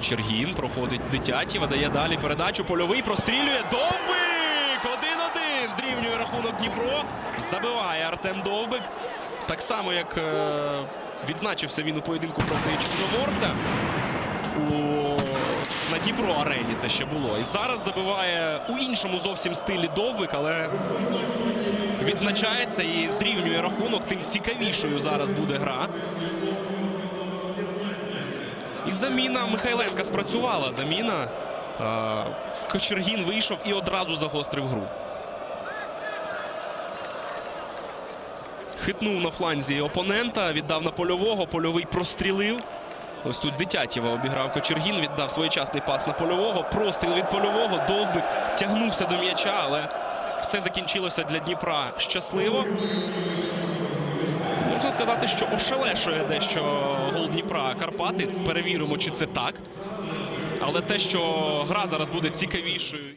Кочергін проходить Дитятєва, дає далі передачу. Польовий прострілює. Довбик! 1-1 зрівнює рахунок Дніпро. Забиває Артем Довбик. Так само, як е, відзначився він у поєдинку проти Чорногорця. У... На Дніпро арені це ще було. І зараз забиває у іншому зовсім стилі Довбик, але відзначається і зрівнює рахунок. Тим цікавішою зараз буде гра. І заміна Михайленка спрацювала. Заміна. Е, Кочергін вийшов і одразу загострив гру. Хитнув на фланзі опонента, віддав на польового. Польовий прострілив. Ось тут Дитятєва обіграв Кочергін, віддав своєчасний пас на польового. Простріл від польового. Довбик тягнувся до м'яча, але все закінчилося для Дніпра щасливо. Сказати, що ошелешує дещо гол Дніпра Карпати. Перевіримо, чи це так. Але те, що гра зараз буде цікавішою.